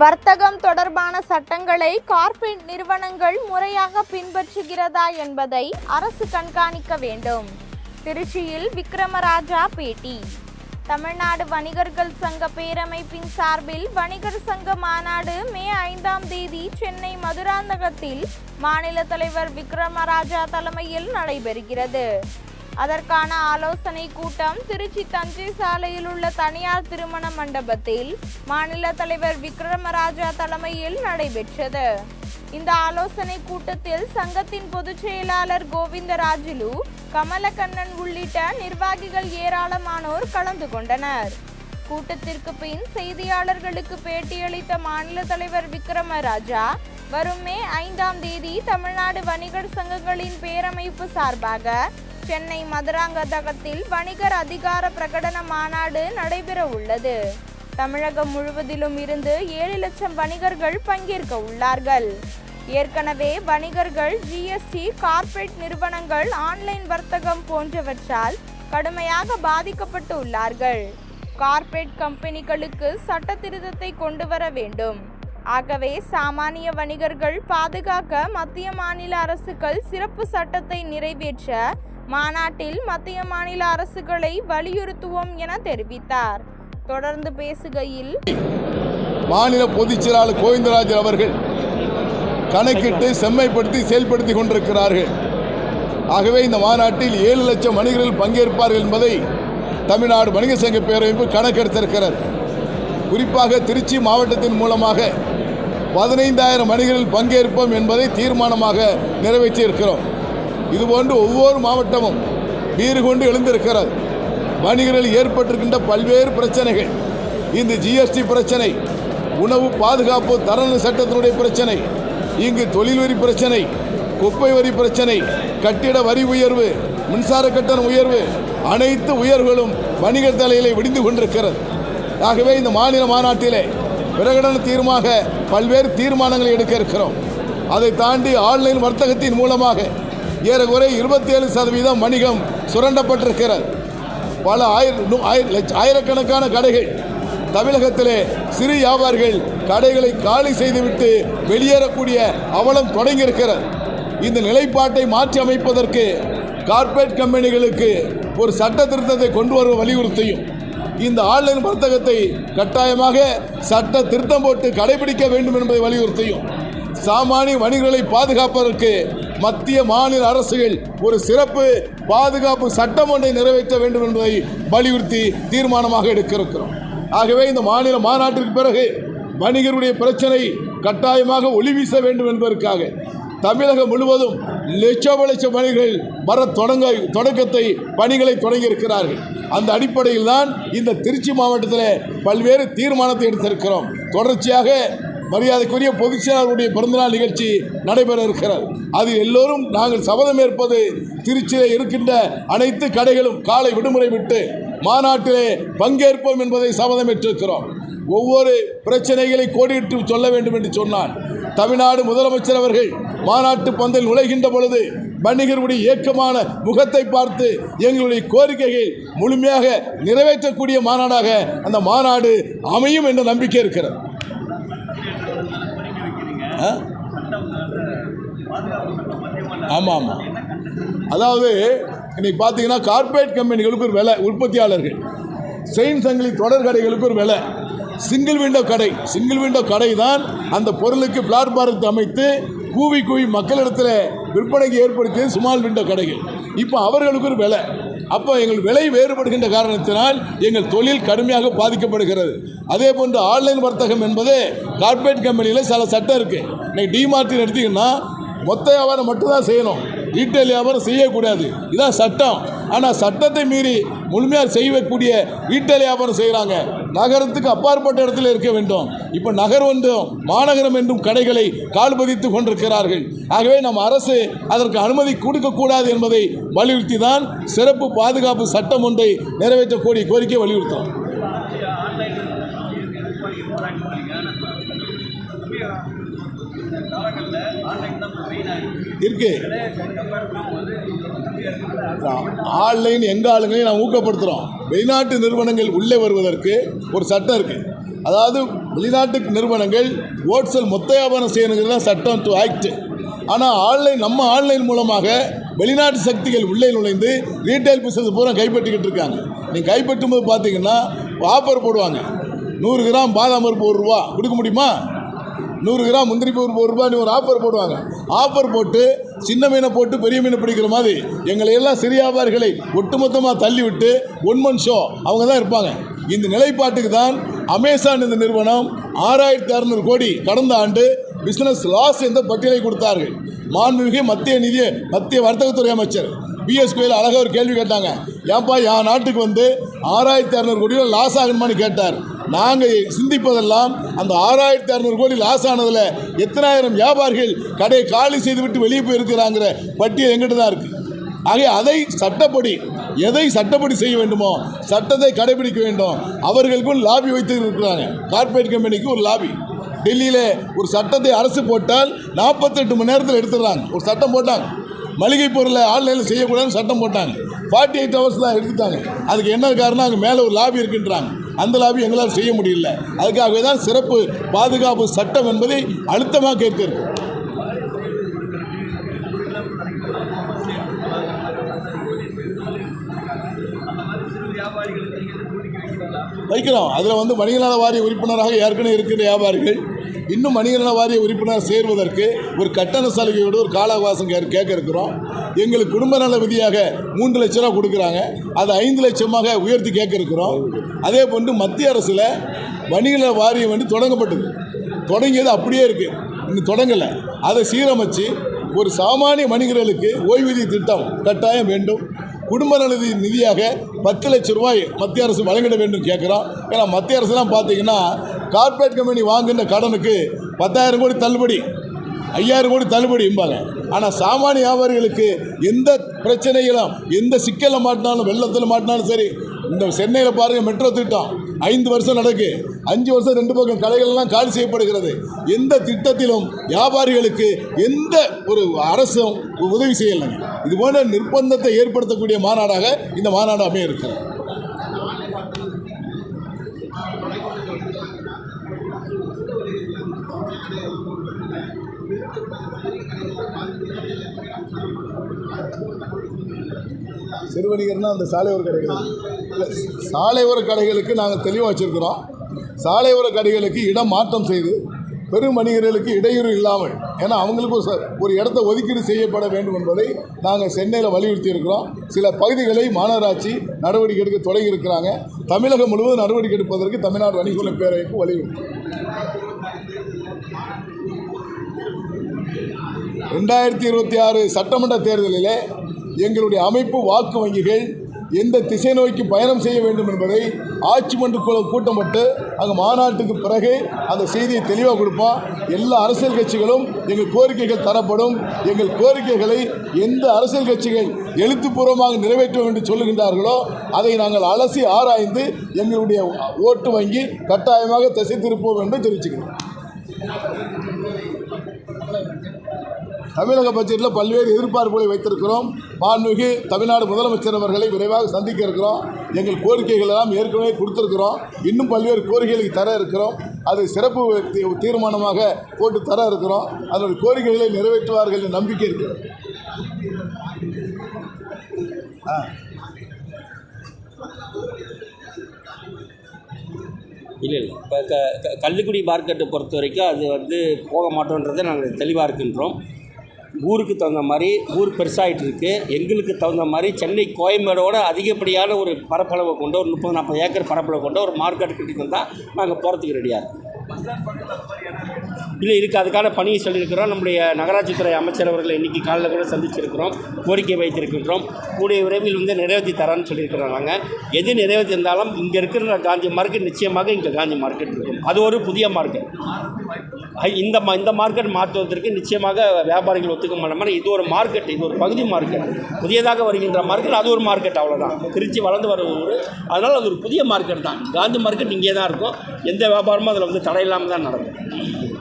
வர்த்தகம் தொடர்பான சட்டங்களை கார்ப்பரேட் நிறுவனங்கள் முறையாக பின்பற்றுகிறதா என்பதை அரசு கண்காணிக்க வேண்டும். திருச்சியில் விக்ரமராஜா பேட்டி. தமிழ்நாடு வணிகர்கள் சங்க பேரமைப்பின் சார்பில் வணிகர் சங்க மாநாடு மே ஐந்தாம் தேதி சென்னை மதுராந்தகத்தில் மாநில தலைவர் விக்ரமராஜா தலைமையில் நடைபெறுகிறது. அதற்கான ஆலோசனை கூட்டம் திருச்சி தஞ்சை சாலையில் உள்ள தனியார் திருமண மண்டபத்தில் மாநில தலைவர் விக்ரமராஜா தலைமையில் நடைபெற்றது. இந்த ஆலோசனை கூட்டத்தில் சங்கத்தின் பொதுச் செயலாளர் கோவிந்தராஜுலு கமலக்கண்ணன் உள்ளிட்ட நிர்வாகிகள் ஏராளமானோர் கலந்து கொண்டனர். கூட்டத்திற்கு பின் செய்தியாளர்களுக்கு பேட்டியளித்த மாநில தலைவர் விக்ரமராஜா வரும் மே ஐந்தாம் தேதி தமிழ்நாடு வணிகர் சங்கங்களின் பேரமைப்பு சார்பாக சென்னை மதுராங்கதகத்தில் வணிகர் அதிகார பிரகடன மாநாடு நடைபெற உள்ளது தமிழகம் முழுவதிலும் இருந்து ஏழு லட்சம் வணிகர்கள் பங்கேற்க உள்ளார்கள். ஏற்கனவே வணிகர்கள் ஜிஎஸ்டி கார்ப்பரேட் நிறுவனங்கள் ஆன்லைன் வர்த்தகம் போன்றவற்றால் கடுமையாக பாதிக்கப்பட்டு உள்ளார்கள். கார்ப்பரேட் கம்பெனிகளுக்கு சட்ட திருத்தத்தை கொண்டு வர வேண்டும். ஆகவே சாமானிய வணிகர்கள் பாதுகாக்க மத்திய மாநில அரசுகள் சிறப்பு சட்டத்தை நிறைவேற்ற மாநாட்டில் மத்திய மாநில அரசுகளை வலியுறுத்துவோம் என தெரிவித்தார். தொடர்ந்து பேசுகையில் மாநில பொதுச் செயலாளர் கோவிந்தராஜன் அவர்கள் கணக்கிட்டு செம்மைப்படுத்தி செயல்படுத்தி கொண்டிருக்கிறார்கள். ஆகவே இந்த மாநாட்டில் ஏழு லட்சம் வணிகர்கள் பங்கேற்பார்கள் என்பதை தமிழ்நாடு வணிக சங்க பேரமைப்பு கணக்கெடுத்திருக்கிறது. குறிப்பாக திருச்சி மாவட்டத்தின் மூலமாக பதினைந்தாயிரம் வணிகர்கள் பங்கேற்போம் என்பதை தீர்மானமாக நிறைவேற்றியிருக்கிறோம். இதுபோன்று ஒவ்வொரு மாவட்டமும் வீறு கொண்டு எழுந்திருக்கிறது. வணிகர்கள் ஏற்பட்டிருக்கின்ற பல்வேறு பிரச்சனைகள். இந்த ஜிஎஸ்டி பிரச்சனை உணவு பாதுகாப்பு தரநிலை சட்டத்தினுடைய பிரச்சனை இங்கு தொழில் வரி பிரச்சனை குப்பை வரி பிரச்சனை கட்டிட வரி உயர்வு மின்சார கட்டண உயர்வு அனைத்து உயர்வுகளும் வணிகர் தலையிலே விடிந்து கொண்டிருக்கிறது. ஆகவே இந்த மாநில மாநாட்டிலே பிரகடன தீர்மாக பல்வேறு தீர்மானங்களை எடுக்க இருக்கிறோம். அதை தாண்டி ஆன்லைன் வர்த்தகத்தின் மூலமாக ஏறக்குறை இருபத்தி ஏழு சதவீதம் வணிகம் சுரண்டப்பட்டிருக்கிறது. பல ஆயிரம் ஆயிர- லட்ச- ஆயிரக்கணக்கான கடைகள். தமிழகத்திலே சிறு வியாபாரிகள் கடைகளை காலி செய்துவிட்டு வெளியேறக்கூடிய அவலம் தொடங்கியிருக்கிறது. இந்த நிலைப்பாட்டை மாற்றி அமைப்பதற்கு கார்ப்பரேட் கம்பெனிகளுக்கு ஒரு சட்ட திருத்தத்தை கொண்டு வர வலியுறுத்தியும் இந்த ஆன்லைன் வர்த்தகத்தை கட்டாயமாக சட்ட திருத்தம் போட்டு கடைபிடிக்க வேண்டும் என்பதை வலியுறுத்தியும் சாமானிய வணிகர்களை பாதுகாப்பதற்கு மத்திய மாநில அரசுகள் ஒரு சிறப்பு பாதுகாப்பு சட்டம் ஒன்றை நிறைவேற்ற வேண்டும் என்பதை வலியுறுத்தி தீர்மானமாக எடுக்கிறோம் ஆகவே இந்த மாநில மாநாட்டிற்கு பிறகு வணிகருடைய பிரச்சனை கட்டாயமாக ஒளி வீச வேண்டும் என்பதற்காக தமிழகம் முழுவதும் லட்சோப லட்சம் பணிகள் வர தொடங்க தொடக்கத்தை பணிகளை தொடங்கியிருக்கிறார்கள் அந்த அடிப்படையில் தான் இந்த திருச்சி மாவட்டத்தில் பல்வேறு தீர்மானத்தை எடுத்திருக்கிறோம். தொடர்ச்சியாக மரியாதைக்குரிய பொதுச் செயலாளருடைய பிறந்தநாள் நிகழ்ச்சி நடைபெற இருக்கிறது. அது எல்லோரும் நாங்கள் சபதம் ஏற்பது திருச்சியில் இருக்கின்ற அனைத்து கடைகளும் காலை விடுமுறை விட்டு மாநாட்டிலே பங்கேற்போம் என்பதை சபதம் ஏற்றிருக்கிறோம். ஒவ்வொரு பிரச்சனைகளை கோடிட்டு சொல்ல வேண்டும் என்று சொன்னான் தமிழ்நாடு முதலமைச்சர் அவர்கள் மாநாட்டு பந்தில் நுழைகின்ற பொழுது வணிகருடைய இயக்கமான முகத்தை பார்த்து எங்களுடைய கோரிக்கைகள் முழுமையாக நிறைவேற்றக்கூடிய மாநாடாக அந்த மாநாடு அமையும் என்ற நம்பிக்கை இருக்கிறது. ஆமாம் ஆமாம் அதாவது இன்னைக்கு பார்த்தீங்கன்னா கார்ப்பரேட் கம்பெனிகளுக்கு ஒரு விலை உற்பத்தியாளர்கள். செயின் சங்கிலி தொடர் கடைகளுக்கு ஒரு விலை. சிங்கிள் விண்டோ கடை. சிங்கிள் விண்டோ கடை தான் அந்த பொருளுக்கு பிளாட்பாரத்தை அமைத்து கூவி கூவி மக்களிடத்தில் விற்பனைக்கு ஏற்படுத்தியது சுமால் விண்டோ கடைகள். இப்போ அவர்களுக்கு ஒரு விலை. அப்போ எங்கள் விலை வேறுபடுகின்ற காரணத்தினால் எங்கள் தொழில் கடுமையாக பாதிக்கப்படுகிறது. அதே போன்று ஆன்லைன் வர்த்தகம் என்பது கார்ப்பரேட் கம்பெனியில் சில சட்டம் இருக்குது இன்னைக்கு டிமார்ட்டின் எடுத்தீங்கன்னா மொத்த வியாபாரம் மட்டும்தான் செய்யணும். ரீட்டைல் வியாபாரம் செய்யக்கூடாது. இதான் சட்டம். ஆனால் சட்டத்தை மீறி முழுமையாக செய்யக்கூடிய வீட்டை வியாபாரம் செய்கிறாங்க நகரத்துக்கு அப்பாற்பட்ட இடத்துல இருக்க வேண்டும். இப்போ நகர் ஒன்றும் மாநகரம் என்றும் கடைகளை கால் பதித்து கொண்டிருக்கிறார்கள். ஆகவே நம் அரசு அதற்கு அனுமதி கொடுக்கக்கூடாது என்பதை வலியுறுத்தி தான் சிறப்பு பாதுகாப்பு சட்டம் ஒன்றை நிறைவேற்றக்கூடிய கோரிக்கை வலியுறுத்தோம். இருக்கு. ஆன்லைன் எங்கள் ஆளுங்களையும் நாம் ஊக்கப்படுத்துகிறோம் வெளிநாட்டு நிறுவனங்கள் உள்ளே வருவதற்கு ஒரு சட்டம் இருக்குது அதாவது வெளிநாட்டு நிறுவனங்கள் ஹோல்சேல் மொத்த வியாபாரம் செய்யணுங்கிறது தான் சட்டம் டு ஆக்ட் ஆனால் ஆன்லைன் நம்ம ஆன்லைன் மூலமாக வெளிநாட்டு சக்திகள் உள்ளே நுழைந்து ரீட்டைல் பிஸ்னஸ் பூரா கைப்பற்றிக்கிட்டு இருக்காங்க. நீங்கள் கைப்பற்றும் போது பார்த்தீங்கன்னா ஆஃபர் போடுவாங்க. நூறு கிராம் பாதாம் பருப்பு ஒரு ரூபா. கொடுக்க முடியுமா? நூறு கிராம் முந்திரி பருப்பு ஒரு ரூபான்னு ஒரு ஆஃபர் போடுவாங்க. ஆஃபர் போட்டு சின்ன மீனை போட்டு பெரிய மீனை பிடிக்கிற மாதிரி எங்களை எல்லாம் சிறிய ஒட்டுமொத்தமாக தள்ளிவிட்டு ஒன் மன் ஷோ அவங்க தான் இருப்பாங்க. இந்த நிலைப்பாட்டுக்கு தான் அமேசான் இந்த நிறுவனம் ஆறாயிரத்தி அறநூறு கோடி கடந்த ஆண்டு பிஸ்னஸ் லாஸ் என்ற பட்டியலை கொடுத்தார்கள். மாண்புமிகு மத்திய நிதி மத்திய வர்த்தகத்துறை அமைச்சர் பிஎஸ்பியில் அழகாக ஒரு கேள்வி கேட்டாங்க. ஏன்பா என் நாட்டுக்கு வந்து ஆறாயிரத்தி அறநூறு கோடியில் லாஸ் ஆகணுமான்னு கேட்டார். நாங்கள் சிந்திப்பதெல்லாம் அந்த ஆறாயிரத்தி அறநூறு கோடி லாஸ் ஆனதில் எத்தனாயிரம் வியாபாரிகள் கடையை காலி செய்துவிட்டு வெளியே போயிருக்கிறாங்கிற பட்டியல் எங்கிட்ட தான் இருக்குது ஆகவே அதை சட்டப்படி எதை சட்டப்படி செய்ய வேண்டுமோ சட்டத்தை கடைபிடிக்க வேண்டும். அவர்களுக்கும் லாபி வைத்து இருக்கிறாங்க கார்ப்பரேட் கம்பெனிக்கு ஒரு லாபி டெல்லியில் ஒரு சட்டத்தை அரசு போட்டால் நாற்பத்தெட்டு மணி நேரத்தில் எடுத்துடுறாங்க. ஒரு சட்டம் போட்டாங்க. மளிகை பொருளை ஆன்லைனில் செய்யக்கூடாதுன்னு சட்டம் போட்டாங்க. ஃபார்ட்டி எயிட் ஹவர்ஸ் தான் எடுத்துட்டாங்க. அதுக்கு என்ன காரணம்? அங்கே மேலே ஒரு லாபி இருக்குன்றாங்க. அந்த லாபி எங்களால் செய்ய முடியல. அதுக்காகவே தான் சிறப்பு பாதுகாப்பு சட்டம் என்பதை அழுத்தமாக கேட்கிறது வைக்கிறோம். அதில் வந்து வணிகநல வாரிய உறுப்பினராக ஏற்கனவே இருக்கிற வியாபாரிகள் இன்னும் வணிகநல வாரிய உறுப்பினர் சேர்வதற்கு ஒரு கட்டண சலுகையோடு ஒரு கால அவகாசம் கேட்க இருக்கிறோம். எங்களுக்கு குடும்ப நல விதியாக மூன்று லட்ச ரூபா கொடுக்குறாங்க. அதை ஐந்து லட்சமாக உயர்த்தி கேட்க இருக்கிறோம். அதே போன்று மத்திய அரசில் வணிகநல வாரியம் வந்து தொடங்கப்பட்டது. தொடங்கியது அப்படியே இருக்குது இன்னும் தொடங்கலை. அதை சீரமைச்சு ஒரு சாமானிய வணிகர்களுக்கு ஓய்வூதிய திட்டம் கட்டாயம் வேண்டும். குடும்ப நலதி நிதியாக பத்து லட்ச ரூபாய் மத்திய அரசு வழங்கிட வேண்டும் கேட்குறோம். ஏன்னா மத்திய அரசுலாம் பார்த்தீங்கன்னா கார்ப்பரேட் கம்பெனி வாங்குகின்ற கடனுக்கு பத்தாயிரம் கோடி தள்ளுபடி ஐயாயிரம் கோடி தள்ளுபடி இம்பாங்க ஆனால் சாமானிய வியாபாரிகளுக்கு எந்த பிரச்சனைகளும் எந்த சிக்கலில் மாட்டினாலும் வெள்ளத்தில் மாட்டினாலும் சரி இந்த சென்னையில் பாருங்கள் மெட்ரோ திட்டம். ஐந்து வருஷம் நடக்கு. அஞ்சு வருஷம் ரெண்டு பக்கம் கடைகள்லாம் காலி செய்யப்படுகிறது. எந்த திட்டத்திலும் வியாபாரிகளுக்கு எந்த ஒரு அரசும் உதவி செய்யலைங்க இது போன்ற நிர்பந்தத்தை ஏற்படுத்தக்கூடிய மாநாடாக இந்த மாநாடு அமைய இருக்கிறது. சிறுவணிகர்னால் அந்த சாலையோர கடைகள். இல்லை சாலையோர கடைகளுக்கு நாங்கள் தெளிவாக வச்சுருக்கிறோம். சாலையோர கடைகளுக்கு இடம் மாற்றம் செய்து பெரும் வணிகர்களுக்கு இடையூறு இல்லாமல் ஏன்னா அவங்களுக்கு ஒரு ஒரு இடத்த ஒதுக்கீடு செய்யப்பட வேண்டும் என்பதை நாங்கள் சென்னையில் வலியுறுத்தி இருக்கிறோம். சில பகுதிகளை மாநகராட்சி நடவடிக்கை எடுக்க தொடங்கி இருக்கிறாங்க. தமிழகம் முழுவதும் நடவடிக்கை எடுப்பதற்கு தமிழ்நாடு வணிகர்களை பேரவைக்கு வலியுறுத்தி. ரெண்டாயிரத்தி இருபத்தி ஆறு சட்டமன்ற தேர்தலிலே எங்களுடைய அமைப்பு வாக்கு வங்கிகள் எந்த திசை நோக்கி பயணம் செய்ய வேண்டும் என்பதை ஆட்சி மன்ற குழு கூட்டப்பட்டு அங்கே மாநாட்டுக்கு பிறகு அந்த செய்தியை தெளிவாக கொடுப்போம் எல்லா அரசியல் கட்சிகளும் எங்கள் கோரிக்கைகள் தரப்படும். எங்கள் கோரிக்கைகளை எந்த அரசியல் கட்சிகள் எழுத்துப்பூர்வமாக நிறைவேற்றும் என்று சொல்லுகின்றார்களோ அதை நாங்கள் அலசி ஆராய்ந்து எங்களுடைய ஓட்டு வங்கி கட்டாயமாக திசை திருப்போம் என்று தெரிவிச்சுக்கிறோம். தமிழக பட்ஜெட்டில் பல்வேறு எதிர்பார்ப்புகளை வைத்திருக்கிறோம். மாண்புமிகு தமிழ்நாடு முதலமைச்சர் அவர்களை விரைவாக சந்திக்க இருக்கிறோம். எங்கள் கோரிக்கைகள் எல்லாம் ஏற்கனவே கொடுத்துருக்கிறோம். இன்னும் பல்வேறு கோரிக்கைகளுக்கு தர இருக்கிறோம். அது சிறப்பு தீர்மானமாக போட்டு தர இருக்கிறோம். அதனுடைய கோரிக்கைகளை நிறைவேற்றுவார்கள் என்ற நம்பிக்கை இருக்கிறது. இல்லை இல்லை. இப்போ க க கள்ளுக்குடி மார்க்கெட்டை பொறுத்த வரைக்கும் அது வந்து போக மாட்டோன்றதை நாங்கள் தெளிவாக இருக்கின்றோம். ஊருக்கு தகுந்த மாதிரி ஊர் பெருசாகிட்டு இருக்கு எங்களுக்கு தகுந்த மாதிரி சென்னை கோயம்பேடோட அதிகப்படியான ஒரு பரப்பளவை கொண்ட ஒரு முப்பது நாற்பது ஏக்கர் பரப்பளவு கொண்ட ஒரு மார்க்கெட் கிட்ட வந்தால் நாங்கள் போகிறதுக்கு ரெடியாக இருக்கோம். இல்லை இருக்குது அதுக்கான பணியை சொல்லியிருக்கிறோம். நம்முடைய நகராட்சித்துறை அமைச்சர் அவர்களை இன்றைக்கி காலையில் கூட சந்திச்சிருக்கிறோம். கோரிக்கை வைத்திருக்கின்றோம். கூடிய விரைவில் வந்து நிறைவேற்றி தரேன்னு சொல்லியிருக்கிறோம் நாங்கள் எது நிறைவேற்றி இருந்தாலும் இங்கே இருக்கிற காந்தி மார்க்கெட் நிச்சயமாக இங்கே காந்தி மார்க்கெட் இருக்கும். அது ஒரு புதிய மார்க்கெட் இந்த மா இந்த மார்க்கெட் மாற்றுவதற்கு நிச்சயமாக வியாபாரிகள் ஒத்துக்க மாட்டாங்க இது ஒரு மார்க்கெட் இது ஒரு பகுதி மார்க்கெட் புதியதாக வருகின்ற மார்க்கெட் அது ஒரு மார்க்கெட் அவ்வளோதான் திருச்சி வளர்ந்து வர ஊர். அதனால் அது ஒரு புதிய மார்க்கெட் தான். காந்தி மார்க்கெட் இங்கே தான் இருக்கும். எந்த வியாபாரமும் அதில் வந்து தடை இல்லாமல் தான் நடக்கும்